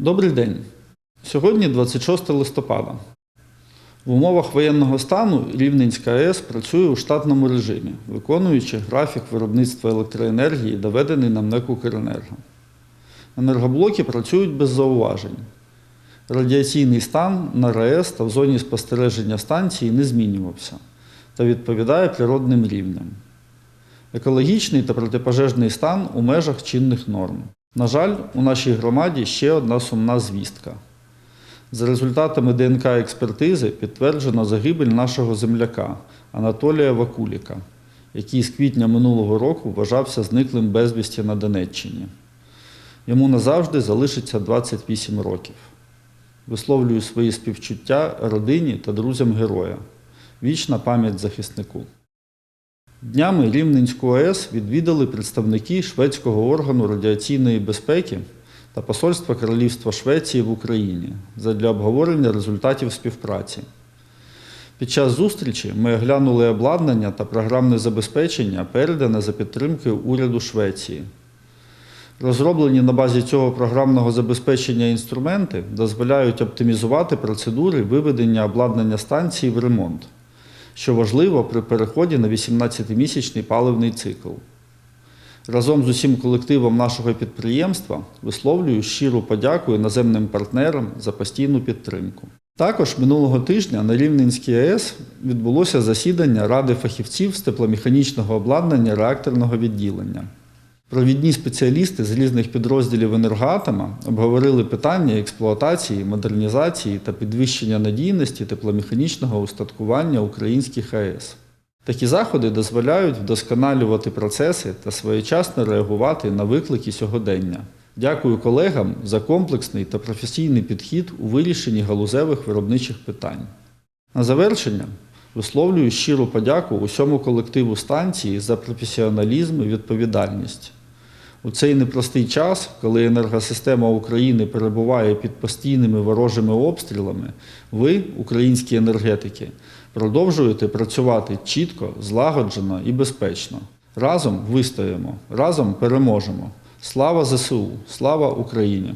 Добрий день. Сьогодні 26 листопада. В умовах воєнного стану Рівненська АЕС працює у штатному режимі, виконуючи графік виробництва електроенергії, доведений нам НЕК «Укренерго». Енергоблоки працюють без зауважень. Радіаційний стан на РАЕС та в зоні спостереження станції не змінювався та відповідає природним рівням. Екологічний та протипожежний стан у межах чинних норм. На жаль, у нашій громаді ще одна сумна звістка. За результатами ДНК-експертизи підтверджено загибель нашого земляка Анатолія Вакуліка, який з квітня минулого року вважався зниклим безвісті на Донеччині. Йому назавжди залишиться 28 років. Висловлюю свої співчуття родині та друзям героя. Вічна пам'ять захиснику. Днями Рівненську АЕС відвідали представники шведського органу радіаційної безпеки та Посольства Королівства Швеції в Україні задля обговорення результатів співпраці. Під час зустрічі ми оглянули обладнання та програмне забезпечення, передане за підтримки уряду Швеції. Розроблені на базі цього програмного забезпечення інструменти дозволяють оптимізувати процедури виведення обладнання станції в ремонт, що важливо при переході на 18-місячний паливний цикл. Разом з усім колективом нашого підприємства висловлюю щиру подяку іноземним партнерам за постійну підтримку. Також минулого тижня на Рівненській АЕС відбулося засідання Ради фахівців з тепломеханічного обладнання реакторного відділення. Провідні спеціалісти з різних підрозділів енергоатома обговорили питання експлуатації, модернізації та підвищення надійності тепломеханічного устаткування українських АЕС. Такі заходи дозволяють вдосконалювати процеси та своєчасно реагувати на виклики сьогодення. Дякую колегам за комплексний та професійний підхід у вирішенні галузевих виробничих питань. На завершення висловлюю щиру подяку усьому колективу станції за професіоналізм і відповідальність. У цей непростий час, коли енергосистема України перебуває під постійними ворожими обстрілами, ви, українські енергетики, продовжуєте працювати чітко, злагоджено і безпечно. Разом вистоїмо, разом переможемо. Слава ЗСУ! Слава Україні!